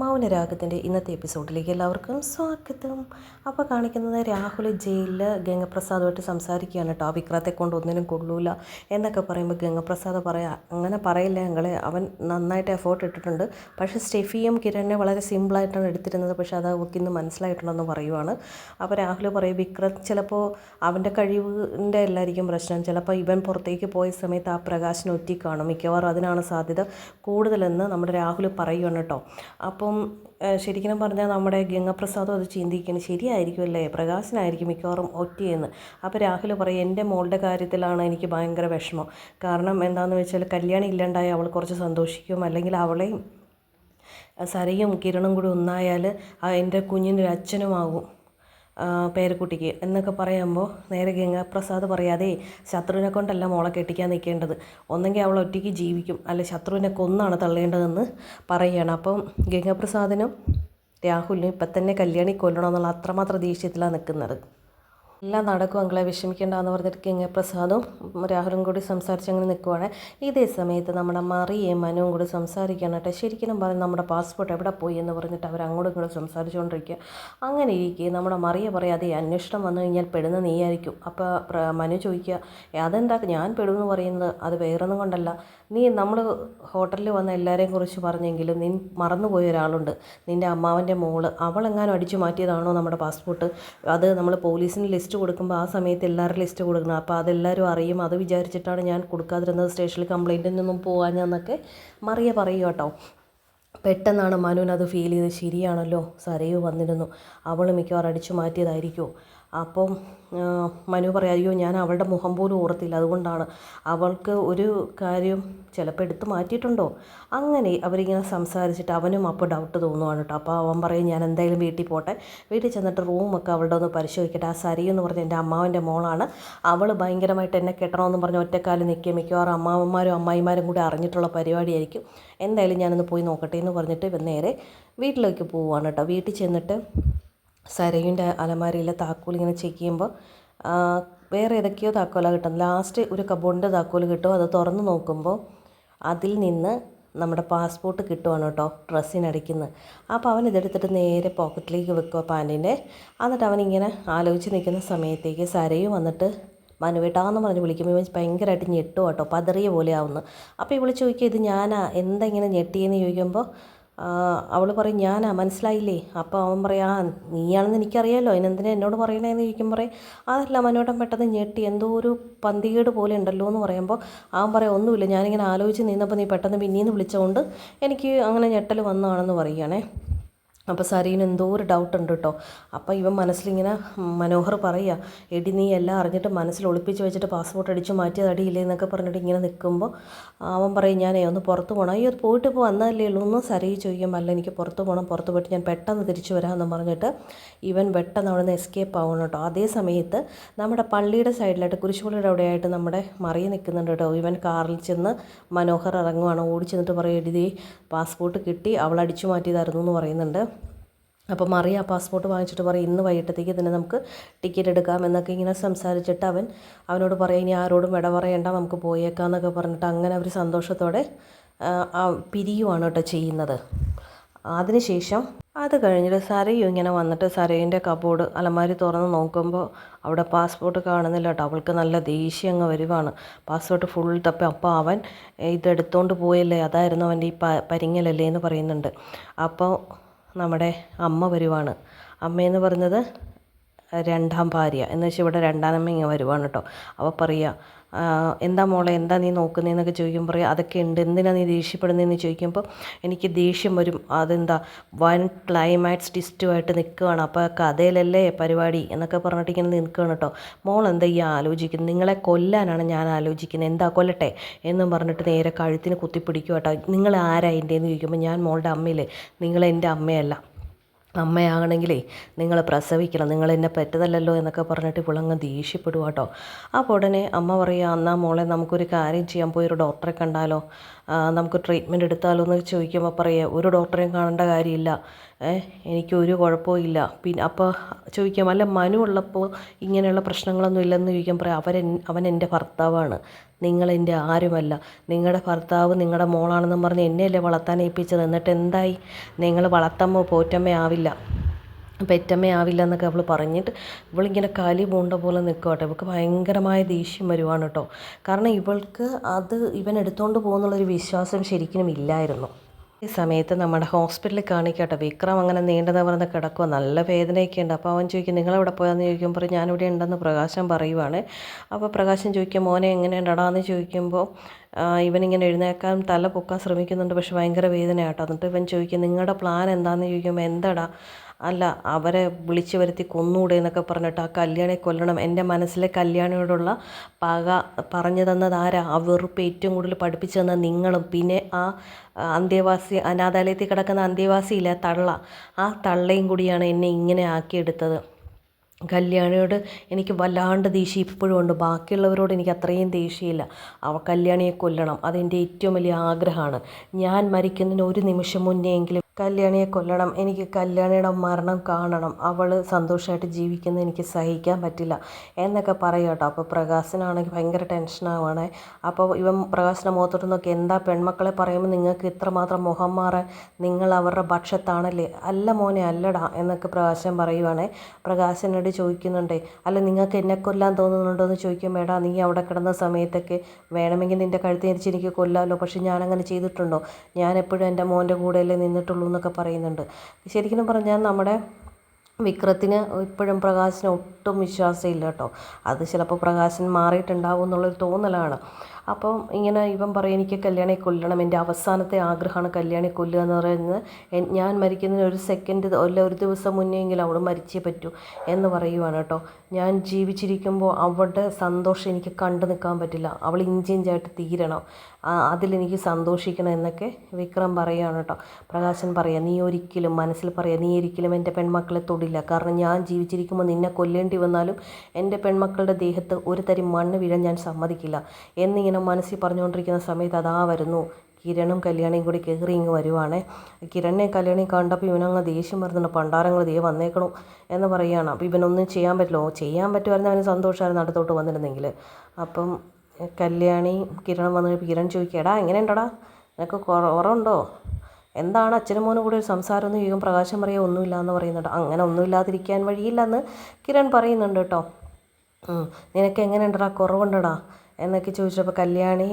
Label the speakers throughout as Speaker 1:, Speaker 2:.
Speaker 1: മൗനരാഗത്തിന്റെ ഇന്നത്തെ എപ്പിസോഡിലേക്ക് എല്ലാവർക്കും സ്വാഗതം. അപ്പോൾ കാണിക്കുന്നത് രാഹുൽ ജയിലിൽ ഗംഗപ്രസാദുമായിട്ട് സംസാരിക്കുകയാണ്. കേട്ടോ വിക്രത്തെ കൊണ്ട് ഒന്നിനും കൊള്ളൂല എന്നൊക്കെ പറയുമ്പോൾ ഗംഗപ്രസാദ് പറയാ അങ്ങനെ പറയില്ല ഞങ്ങളെ. അവൻ നന്നായിട്ട് എഫേർട്ട് ഇട്ടിട്ടുണ്ട്. പക്ഷേ സ്റ്റെഫിയും കിരണിനെ വളരെ സിമ്പിളായിട്ടാണ് എടുത്തിരുന്നത്. പക്ഷേ അത് അവർക്ക് ഇന്ന് മനസ്സിലായിട്ടുണ്ടെന്ന് പറയുവാണ്. അപ്പോൾ രാഹുൽ പറയും വിക്രത് ചിലപ്പോൾ അവന്റെ കഴിവിന്റെ എല്ലായിരിക്കും പ്രശ്നം. ചിലപ്പോൾ ഇവൻ പുറത്തേക്ക് പോയ സമയത്ത് ആ പ്രകാശിനെ ഒറ്റി കാണും. മിക്കവാറും അതിനാണ് സാധ്യത കൂടുതലെന്ന് നമ്മുടെ രാഹുൽ പറയുകയാണ് കേട്ടോ. അപ്പം ശരിക്കും പറഞ്ഞാൽ നമ്മുടെ ഗംഗപ്രസാദും അത് ചിന്തിക്കണം ശരിയായിരിക്കുമല്ലേ പ്രകാശനായിരിക്കും മിക്കവാറും ഒറ്റയെന്ന്. അപ്പോൾ രാഹുൽ പറയും എന്റെ മോളുടെ കാര്യത്തിലാണ് എനിക്ക് ഭയങ്കര വിഷമം. കാരണം എന്താണെന്ന് വെച്ചാൽ കല്യാണം ഇല്ലാണ്ടായി അവൾ കുറച്ച് സന്തോഷിക്കും. അല്ലെങ്കിൽ അവളെയും സരയും കിരണും കൂടി ഒന്നായാൽ എന്റെ കുഞ്ഞിന്റെ ഒരു അച്ഛനുമാകും പേരക്കുട്ടിക്ക് എന്നൊക്കെ പറയുമ്പോൾ നേരെ ഗംഗാപ്രസാദ് പറയാതെ ശത്രുവിനെ കൊണ്ടല്ല മോളെ കെട്ടിക്കാൻ നിൽക്കേണ്ടത്. ഒന്നെങ്കിൽ അവൾ ഒറ്റയ്ക്ക് ജീവിക്കും. അല്ല ശത്രുവിനെ കൊന്നാണ് തള്ളേണ്ടതെന്ന് പറയുകയാണ്. അപ്പം ഗംഗാപ്രസാദിനും രാഹുലിനും ഇപ്പം തന്നെ കല്യാണി കൊല്ലണമെന്നുള്ള അത്രമാത്രം ദേഷ്യത്തിലാണ് നിൽക്കുന്നത്. എല്ലാം നടക്കും. അങ്ങളെ വിഷമിക്കേണ്ടെന്ന് പറഞ്ഞിട്ട് ഗംഗപ്രസാദും രാഹുലും കൂടി സംസാരിച്ച് അങ്ങനെ നിൽക്കുവാണ് ഇതേ സമയത്ത് നമ്മുടെ മറിയേ മനുവും കൂടി സംസാരിക്കുകയാണ് കേട്ടോ. ശരിക്കും പറഞ്ഞ് നമ്മുടെ പാസ്പോർട്ട് എവിടെ പോയി എന്ന് പറഞ്ഞിട്ട് അവർ അങ്ങോട്ടും ഇങ്ങോട്ടും സംസാരിച്ചുകൊണ്ടിരിക്കുക അങ്ങനെ ഇരിക്കുക നമ്മുടെ മറിയ പറയാം അതേ അന്വേഷണം വന്നു കഴിഞ്ഞാൽ പെടുന്ന നീയായിരിക്കും. അപ്പോൾ മനു ചോദിക്കുക അതെന്താ? ഞാൻ പെടുമെന്ന് പറയുന്നത്? അത് വേറൊന്നും കൊണ്ടല്ല. നീ നമ്മൾ ഹോട്ടലിൽ വന്ന എല്ലാവരെയും കുറിച്ച് പറഞ്ഞെങ്കിലും നീ മറന്നുപോയ ഒരാളുണ്ട്. നിന്റെ അമ്മാവന്റെ മോൾ. അവളെങ്ങാനും അടിച്ചു മാറ്റിയതാണോ നമ്മുടെ പാസ്പോർട്ട്? അത് നമ്മൾ പോലീസിന് ലിസ്റ്റ് കൊടുക്കുമ്പോൾ ആ സമയത്ത് എല്ലാവരും ലിസ്റ്റ് കൊടുക്കണം. അപ്പോൾ അതെല്ലാവരും അറിയും. അത് വിചാരിച്ചിട്ടാണ് ഞാൻ കൊടുക്കാതിരുന്നത്. സ്റ്റേഷനിൽ കംപ്ലയിന്റിൽ നിന്നും പോകാഞ്ഞെന്നൊക്കെ മറിയ പറയുക കേട്ടോ. പെട്ടെന്നാണ് മനുവിനത് ഫീൽ ചെയ്ത് ശരിയാണല്ലോ. സരയു വന്നിരുന്നു. അവൾ മിക്കവാറും അടിച്ചു മാറ്റിയതായിരിക്കുമോ അപ്പം മനു പറയുക അയ്യോ ഞാൻ അവളുടെ മുഖം പോലും ഓർത്തില്ല. അതുകൊണ്ടാണ് അവൾക്ക് ഒരു കാര്യം ചിലപ്പോൾ എടുത്ത് മാറ്റിയിട്ടുണ്ടോ? അങ്ങനെ അവരിങ്ങനെ സംസാരിച്ചിട്ട് അവനും അപ്പോൾ ഡൗട്ട് തോന്നുവാണ് കേട്ടോ. അപ്പോൾ അവൻ പറയും ഞാൻ എന്തായാലും വീട്ടിൽ പോട്ടെ. വീട്ടിൽ ചെന്നിട്ട് റൂമൊക്കെ അവളുടെ ഒന്ന് പരിശോധിക്കട്ടെ. ആ സരി എന്ന് പറഞ്ഞ എന്റെ അമ്മാവന്റെ മോളാണ്. അവൾ ഭയങ്കരമായിട്ട് എന്നെ കെട്ടണമെന്ന് പറഞ്ഞ് ഒറ്റക്കാലം നിൽക്കുക. മിക്കവാറും അമ്മാവന്മാരും അമ്മായിമാരും കൂടി അറിഞ്ഞിട്ടുള്ള പരിപാടിയായിരിക്കും. എന്തായാലും ഞാനൊന്ന് പോയി നോക്കട്ടെ എന്ന് പറഞ്ഞിട്ട് നേരെ വീട്ടിലേക്ക് പോവുകയാണ് കേട്ടോ. വീട്ടിൽ ചെന്നിട്ട് സരയുടെ അലമാരയിലെ താക്കോൽ ഇങ്ങനെ ചെക്ക് ചെയ്യുമ്പോൾ വേറെ ഏതൊക്കെയോ താക്കോലാണ് കിട്ടുന്നത്. ലാസ്റ്റ് ഒരു കബോർഡിന്റെ താക്കോൽ കിട്ടും. അത് തുറന്ന് നോക്കുമ്പോൾ അതിൽ നിന്ന് നമ്മുടെ പാസ്പോർട്ട് കിട്ടുവാണ് കേട്ടോ ഡ്രസ്സിനടിക്കുന്നത് അപ്പോൾ അവൻ ഇതെടുത്തിട്ട് നേരെ പോക്കറ്റിലേക്ക് വെക്കുക പാന്റിന്റെ എന്നിട്ട് അവനിങ്ങനെ ആലോചിച്ച് നിൽക്കുന്ന സമയത്തേക്ക് സരയും വന്നിട്ട് മനുവേട്ടാന്ന് പറഞ്ഞ് വിളിക്കുമ്പോൾ ഇവൻ ഭയങ്കരമായിട്ട് ഞെട്ടും കേട്ടോ പതറിയ പോലെ ആവുന്നു. അപ്പോൾ ഇവൾ ചോദിക്കുക ഇത് ഞാനാ? എന്താ ഇങ്ങനെ ഞെട്ടിയെന്ന് ചോദിക്കുമ്പോൾ അവൾ പറയും ഞാനാ മനസ്സിലായില്ലേ? അപ്പോൾ അവൻ പറയും ആ നീയാണെന്ന് എനിക്കറിയാമല്ലോ അതിനെന്തിനാ എന്നോട് പറയണേന്ന് ചോദിക്കുമ്പോൾ പറയും അതല്ല മനോട്ടം പെട്ടെന്ന് ഞെട്ടി എന്തോ ഒരു പന്തികേട് പോലെ ഉണ്ടല്ലോ എന്ന് പറയുമ്പോൾ അവൻ പറയും ഒന്നുമില്ല ഞാനിങ്ങനെ ആലോചിച്ച് നിന്നപ്പോൾ നീ പെട്ടെന്ന് പിന്നീന്ന് വിളിച്ചതുകൊണ്ട് എനിക്ക് അങ്ങനെ ഞെട്ടൽ വന്നതാണെന്ന് പറയുകയാണേ. അപ്പോൾ സരീന് എന്തോ ഒരു ഡൗട്ട് ഉണ്ട് കേട്ടോ അപ്പോൾ ഇവൻ മനസ്സിലിങ്ങനെ മനോഹർ പറയുക എടി നീ എല്ലാം അറിഞ്ഞിട്ട് മനസ്സിൽ ഒളിപ്പിച്ച് വെച്ചിട്ട് പാസ്പോർട്ട് അടിച്ച് മാറ്റിയത് അടിയില്ലേ? എന്നൊക്കെ പറഞ്ഞിട്ട് ഇങ്ങനെ നിൽക്കുമ്പോൾ അവൻ പറയും ഞാനേ ഒന്ന് പുറത്ത് പോകണം അയ്യോ പോയിട്ട് ഇപ്പോൾ വന്നതല്ലേ ഉള്ളൂ. ഒന്ന് സരി ചോദിക്കും അല്ല എനിക്ക് പുറത്ത് പോകണം പുറത്ത് പോയിട്ട് ഞാൻ പെട്ടെന്ന് തിരിച്ചു വരാമെന്ന് പറഞ്ഞിട്ട് ഇവൻ പെട്ടെന്ന് അവിടെ നിന്ന് എസ്കേപ്പ് ആവണം കേട്ടോ അതേ സമയത്ത് നമ്മുടെ പള്ളിയുടെ സൈഡിലായിട്ട് കുരിശുപള്ളിയുടെ അവിടെയായിട്ട് നമ്മുടെ മറിയ നിൽക്കുന്നുണ്ട് കേട്ടോ ഇവൻ കാറിൽ ചെന്ന് മനോഹർ ഇറങ്ങുവാണ്. ഓടിച്ചെന്നിട്ട് പറയും എഴുതി പാസ്പോർട്ട് കിട്ടി അവൾ അടിച്ചു മാറ്റിയതായിരുന്നു എന്ന് പറയുന്നുണ്ട്. അപ്പോൾ മറിയ പാസ്പോർട്ട് വാങ്ങിച്ചിട്ട് പറയും ഇന്ന് വൈകിട്ടത്തേക്ക് തന്നെ നമുക്ക് ടിക്കറ്റ് എടുക്കാം എന്നൊക്കെ ഇങ്ങനെ സംസാരിച്ചിട്ട് അവൻ അവനോട് പറയും ഇനി ആരോടും ഇട പറയണ്ട നമുക്ക് പോയേക്കാം എന്നൊക്കെ പറഞ്ഞിട്ട് അങ്ങനെ അവർ സന്തോഷത്തോടെ പിരിയുവാണ് കേട്ടോ ചെയ്യുന്നത്. അതിനുശേഷം അത് കഴിഞ്ഞിട്ട് സരയു ഇങ്ങനെ വന്നിട്ട് സരയിന്റെ കബോർഡ് അലമാരി തുറന്ന് നോക്കുമ്പോൾ അവിടെ പാസ്പോർട്ട് കാണുന്നില്ല കേട്ടോ. അവൾക്ക് നല്ല ദേഷ്യം അങ്ങ് വരുവാണ്. പാസ്പോർട്ട് ഫുൾ തപ്പി. അപ്പോൾ അവൻ ഇതെടുത്തോണ്ട് പോയല്ലേ? അതായിരുന്നു അവന്റെ ഈ പരിങ്ങലല്ലേ? എന്ന് പറയുന്നുണ്ട്. അപ്പോൾ നമ്മുടെ അമ്മ വരുവാണ്. അമ്മയെന്ന് പറയുന്നത് രണ്ടാം ഭാര്യ. എന്ന് വെച്ചാൽ ഇവിടെ രണ്ടാനമ്മ ഇങ്ങനെ വരുവാണ് കേട്ടോ. അപ്പോൾ പറയുക എന്താ മോളെ എന്താ നീ നോക്കുന്നതെന്നൊക്കെ ചോദിക്കുമ്പോൾ പറയും അതൊക്കെ ഉണ്ട് എന്തിനാണ് നീ ദേഷ്യപ്പെടുന്നതെന്ന് ചോദിക്കുമ്പോൾ എനിക്ക് ദേഷ്യം വരും. അതെന്താ വൺ ക്ലൈമാക്സ് ടിസ്റ്റുമായിട്ട് നിൽക്കുകയാണ്. അപ്പോൾ കഥയിലല്ലേ പരിപാടി? എന്നൊക്കെ പറഞ്ഞിട്ട് ഇങ്ങനെ നിൽക്കുകയാണ് കേട്ടോ. മോൾ എന്താ ഈ ആലോചിക്കുന്നത്? നിങ്ങളെ കൊല്ലാനാണ് ഞാൻ ആലോചിക്കുന്നത്. എന്താ കൊല്ലട്ടെ? എന്നും പറഞ്ഞിട്ട് നേരെ കഴുത്തിന് കുത്തിപ്പിടിക്കുക കേട്ടോ. നിങ്ങൾ ആരാ എന്റെ എന്ന് ചോദിക്കുമ്പോൾ ഞാൻ മോളുടെ അമ്മയില്ലേ? നിങ്ങൾ എന്റെ അമ്മയല്ല. അമ്മയാകണമെങ്കിലേ നിങ്ങൾ പ്രസവിക്കണം നിങ്ങൾ എന്നെ പറ്റതല്ലല്ലോ എന്നൊക്കെ പറഞ്ഞിട്ട് ഇവളങ്ങ് ദേഷ്യപ്പെടുക കേട്ടോ അപ്പോൾ ഉടനെ അമ്മ പറയുക എന്നാൽ മോളെ നമുക്കൊരു കാര്യം ചെയ്യാൻ പോയി ഒരു ഡോക്ടറെ കണ്ടാലോ? നമുക്ക് ട്രീറ്റ്മെന്റ് എടുത്താലോ എന്ന് ചോദിക്കുമ്പോൾ പറയുക ഒരു ഡോക്ടറെയും കാണേണ്ട കാര്യമില്ല. എനിക്ക് ഒരു കുഴപ്പവും ഇല്ല. പിന്നെ അപ്പോൾ ചോദിക്കാം അല്ല മനു ഉള്ളപ്പോൾ ഇങ്ങനെയുള്ള പ്രശ്നങ്ങളൊന്നും ഇല്ലെന്ന് ചോദിക്കാൻ പറയാം അവൻ അവൻ എന്റെ ഭർത്താവാണ്. നിങ്ങളെന്റെ ആരുമല്ല. നിങ്ങളുടെ ഭർത്താവ് നിങ്ങളുടെ മോളാണെന്നും പറഞ്ഞ് എന്നെയല്ലേ വളർത്താൻ ഏൽപ്പിച്ചത്? എന്നിട്ട് എന്തായി? നിങ്ങൾ വളർത്തമ്മോ പോറ്റമ്മോ ആവില്ല. പെറ്റമ്മയാവില്ല എന്നൊക്കെ അവൾ പറഞ്ഞിട്ട് ഇവളിങ്ങനെ കലി പൂണ്ട പോലെ നിൽക്കുക കേട്ടോ ഇവൾക്ക് ഭയങ്കരമായ ദേഷ്യം വരുവാണ് കേട്ടോ. കാരണം ഇവൾക്ക് അത് ഇവൻ എടുത്തുകൊണ്ട് പോകുന്നുള്ളൊരു വിശ്വാസം ശരിക്കും ഇല്ലായിരുന്നു. ഈ സമയത്ത് നമ്മുടെ ഹോസ്പിറ്റലിൽ കാണിക്കട്ടെ. വിക്രം അങ്ങനെ നീണ്ടു നിവർന്ന് കിടക്കുക നല്ല വേദനയൊക്കെ ഉണ്ട്. അപ്പോൾ അവൻ ചോദിക്കും നിങ്ങളെവിടെ പോയാന്ന്? ചോദിക്കുമ്പോൾ ഞാനിവിടെ ഉണ്ടെന്ന് പ്രകാശം പറയുവാണ്. അപ്പോൾ പ്രകാശം ചോദിക്കും മോനെ എങ്ങനെയുണ്ടടാ? എന്ന് ചോദിക്കുമ്പോൾ ഇവനിങ്ങനെ എഴുന്നേക്കാൻ തല പൊക്കാൻ ശ്രമിക്കുന്നുണ്ട് പക്ഷെ ഭയങ്കര വേദനയാട്ടോ എന്നിട്ട് ഇവൻ ചോദിക്കും നിങ്ങളുടെ പ്ലാൻ എന്താണെന്ന് ചോദിക്കുമ്പോൾ എന്താടാ? അല്ല അവരെ വിളിച്ചു വരുത്തി കൊന്നൂടെ എന്നൊക്കെ പറഞ്ഞിട്ട് ആ കല്യാണിയെ കൊല്ലണം. എന്റെ മനസ്സിലെ കല്യാണിയോടുള്ള പക പറഞ്ഞു തന്നത് ആരാ? ആ വെറുപ്പ് ഏറ്റവും കൂടുതൽ പഠിപ്പിച്ചു തന്ന നിങ്ങളും. പിന്നെ ആ അന്തേവാസി അനാഥാലയത്തിൽ കിടക്കുന്ന അന്തേവാസിയില്ല തള്ള. ആ തള്ളയും കൂടിയാണ് എന്നെ ഇങ്ങനെ ആക്കിയെടുത്തത്. കല്യാണിയോട് എനിക്ക് വല്ലാണ്ട് ദേഷ്യം ഇപ്പോഴും ഉണ്ട്. ബാക്കിയുള്ളവരോട് എനിക്ക് അത്രയും ദേഷ്യമില്ല. അവ കല്യാണിയെ കൊല്ലണം. അതെന്റെ ഏറ്റവും വലിയ ആഗ്രഹമാണ്. ഞാൻ മരിക്കുന്നതിന് ഒരു നിമിഷം മുന്നേ എങ്കിലും കല്യാണിയെ കൊല്ലണം. എനിക്ക് കല്യാണിയുടെ മരണം കാണണം. അവൾ സന്തോഷമായിട്ട് ജീവിക്കുന്നത് എനിക്ക് സഹിക്കാൻ പറ്റില്ല. എന്നൊക്കെ പറയും കേട്ടോ. അപ്പോൾ പ്രകാശനാണെങ്കിൽ ഭയങ്കര ടെൻഷനാവുകയാണേ അപ്പോൾ ഇവൻ പ്രകാശിന്റെ മുഖത്തോട്ട് നോക്കി എന്താ പെൺമക്കളെ പറയുമ്പോൾ നിങ്ങൾക്ക് ഇത്രമാത്രം മുഖം മാറാൻ നിങ്ങൾ അവരുടെ പക്ഷത്താണല്ലേ? അല്ല മോനെ അല്ലടാ എന്നൊക്കെ പ്രകാശൻ പറയുവാണേ. പ്രകാശനോട് ചോദിക്കുന്നുണ്ടേ അല്ല നിങ്ങൾക്ക് എന്നെ കൊല്ലാൻ തോന്നുന്നുണ്ടോ? എന്ന് ചോദിക്കും മേടാ നീ അവിടെ കിടന്ന സമയത്തൊക്കെ വേണമെങ്കിൽ നിന്റെ കഴുത്ത് എനിക്ക് കൊല്ലാമല്ലോ പക്ഷെ ഞാനങ്ങനെ ചെയ്തിട്ടുണ്ടോ? ഞാൻ എപ്പോഴും എന്റെ മോന്റെ കൂടെയല്ലേ നിന്നിട്ടുള്ളൂ. ഉള്ളൂ എന്നൊക്കെ പറയുന്നുണ്ട്. ശരിക്കും പറഞ്ഞാൽ നമ്മുടെ വിക്രത്തിന് ഇപ്പോഴും പ്രകാശിന് ഒട്ടും വിശ്വാസമില്ല കേട്ടോ. അത് ചിലപ്പോൾ പ്രകാശൻ മാറിയിട്ടുണ്ടാവും എന്നുള്ളൊരു തോന്നലാണ്. അപ്പം ഇങ്ങനെ ഇവൻ പറയും എനിക്ക് കല്യാണി കൊല്ലണം. എന്റെ അവസാനത്തെ ആഗ്രഹമാണ് കല്യാണി കൊല്ലുക എന്ന് പറയുന്നത്. ഞാൻ മരിക്കുന്നതിന് ഒരു സെക്കൻഡ് അല്ല ഒരു ദിവസം മുന്നെയെങ്കിലും അവൾ മരിച്ചേ പറ്റൂ എന്ന് പറയുവാണ് കേട്ടോ. ഞാൻ ജീവിച്ചിരിക്കുമ്പോൾ അവളുടെ സന്തോഷം എനിക്ക് കണ്ടു നിൽക്കാൻ പറ്റില്ല. അവൾ ഇഞ്ചിഞ്ചായിട്ട് തീരണം. അതിലെനിക്ക് സന്തോഷിക്കണം എന്നൊക്കെ വിക്രം പറയുകയാണ് കേട്ടോ. പ്രകാശൻ പറയാം നീ ഒരിക്കലും മനസ്സിൽ പറയാം നീ ഒരിക്കലും എന്റെ പെൺമക്കളെ തൊടില്ല. കാരണം ഞാൻ ജീവിച്ചിരിക്കുമ്പോൾ നിന്നെ കൊല്ലേണ്ടി വന്നാലും എന്റെ പെൺമക്കളുടെ ദേഹത്ത് ഒരു തരി മണ്ണ് വീഴാൻ ഞാൻ സമ്മതിക്കില്ല എന്നിങ്ങനെ ഇങ്ങനെ മനസ്സിൽ പറഞ്ഞുകൊണ്ടിരിക്കുന്ന സമയത്ത് അതാ വരുന്നു. കിരണും കല്യാണിയും കൂടി കയറി ഇങ്ങ് വരുവാണേ. കിരണിനെ കല്യാണി കണ്ടപ്പോൾ ഇവനങ്ങ് ദേഷ്യം വരുന്നുണ്ട്. പണ്ടാരങ്ങൾ ദേ വന്നേക്കണു എന്ന് പറയുകയാണ്. അപ്പോൾ ഇവനൊന്നും ചെയ്യാൻ പറ്റില്ലോ. ചെയ്യാൻ പറ്റുമായിരുന്നു അവന് സന്തോഷമായിരുന്നു അടുത്തോട്ട് വന്നിരുന്നെങ്കിൽ. അപ്പം കല്യാണി കിരണം വന്ന് കിരൺ ചോദിക്കുക എടാ എങ്ങനെയുണ്ടടാ? നിനക്ക് കുറവുണ്ടോ? എന്താണ് അച്ഛനും മോനും കൂടി ഒരു സംസാരം എന്ന് ചോദിക്കും പ്രകാശം പറയുക ഒന്നുമില്ല എന്ന് പറയുന്നുണ്ട്. അങ്ങനെ ഒന്നുമില്ലാതിരിക്കാൻ വഴിയില്ലെന്ന് കിരൺ പറയുന്നുണ്ട് കേട്ടോ. നിനക്ക് എങ്ങനെയുണ്ടടാ? കുറവുണ്ടടാ? എന്നൊക്കെ ചോദിച്ചപ്പോൾ കല്യാണി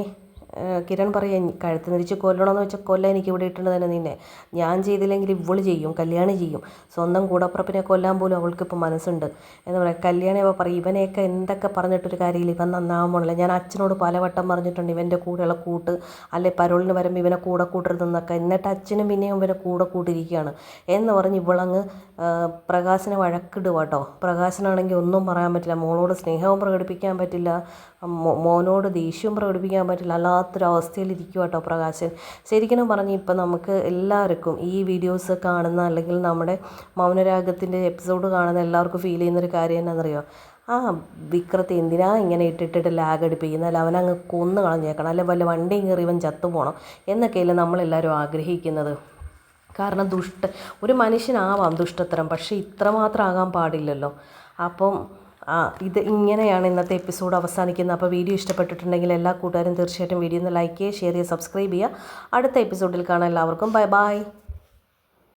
Speaker 1: കിരൺ പറയാം കഴുത്ത് നിരിച്ച് കൊല്ലണമെന്ന് വെച്ചാൽ കൊല്ലാൻ എനിക്ക് ഇവിടെ ഇട്ടുണ്ട് തന്നെ നിന്നെ. ഞാൻ ചെയ്തില്ലെങ്കിൽ ഇവൾ ചെയ്യും കല്യാണം ചെയ്യും. സ്വന്തം കൂടപ്പുറപ്പിനെ കൊല്ലാൻ പോലും അവൾക്കിപ്പോൾ മനസ്സുണ്ട്. എന്ന് പറയാം കല്യാണി അപ്പോൾ പറയും ഇവനെയൊക്കെ എന്തൊക്കെ പറഞ്ഞിട്ടൊരു കാര്യമില്ല ഇവൻ നന്നാവാൻ ഞാൻ അച്ഛനോട് പലവട്ടം പറഞ്ഞിട്ടുണ്ട് ഇവന്റെ കൂടെയുള്ള കൂട്ട് അല്ലെ പരോളിന് വരുമ്പോൾ ഇവനെ കൂടെ കൂട്ടരുതെന്നൊക്കെ എന്നിട്ട് അച്ഛനും പിന്നെയും ഇവനെ കൂടെ കൂട്ടിരിക്കുകയാണ് എന്ന് പറഞ്ഞ് ഇവളങ്ങ് പ്രകാശനെ വഴക്കിടുക കേട്ടോ പ്രകാശനാണെങ്കിൽ ഒന്നും പറയാൻ പറ്റില്ല. മോളോട് സ്നേഹവും പ്രകടിപ്പിക്കാൻ പറ്റില്ല. മോനോട് ദേഷ്യവും പ്രകടിപ്പിക്കാൻ പറ്റില്ല. അല്ലാത്തൊരവസ്ഥയിലിരിക്കുക കേട്ടോ പ്രകാശൻ. ശരിക്കും പറഞ്ഞ് ഇപ്പം നമുക്ക് എല്ലാവർക്കും ഈ വീഡിയോസ് കാണുന്ന അല്ലെങ്കിൽ നമ്മുടെ മൗനരാഗത്തിന്റെ എപ്പിസോഡ് കാണുന്ന എല്ലാവർക്കും ഫീൽ ചെയ്യുന്നൊരു കാര്യം എന്നാണെന്നറിയോ ആ വിക്രത്തെ എന്തിനാ ഇങ്ങനെ ഇട്ടിട്ടിട്ട് ലാഗ് അടിപ്പിക്കുന്നത് അല്ല അവനങ്ങ് കൊന്നു കളഞ്ഞേക്കണം. അല്ലെ വല്ല വണ്ടിയും കയറി ഇവൻ ചത്തുപോകണം എന്നൊക്കെയല്ലേ നമ്മളെല്ലാവരും ആഗ്രഹിക്കുന്നത്. കാരണം ദുഷ്ട ഒരു മനുഷ്യനാവാം ദുഷ്ടത്തരം പക്ഷേ ഇത്രമാത്രം ആകാൻ പാടില്ലല്ലോ. അപ്പം ഇത് ഇങ്ങനെയാണ് ഇന്നത്തെ എപ്പിസോഡ് അവസാനിക്കുന്നത്. അപ്പോൾ വീഡിയോ ഇഷ്ടപ്പെട്ടിട്ടുണ്ടെങ്കിൽ എല്ലാ കൂട്ടുകാരും തീർച്ചയായിട്ടും വീഡിയോ ഒന്ന് ലൈക്ക് ചെയ്യുക ഷെയർ ചെയ്യുക സബ്സ്ക്രൈബ് ചെയ്യുക. അടുത്ത എപ്പിസോഡിൽ കാണാം. എല്ലാവർക്കും ബൈ ബൈ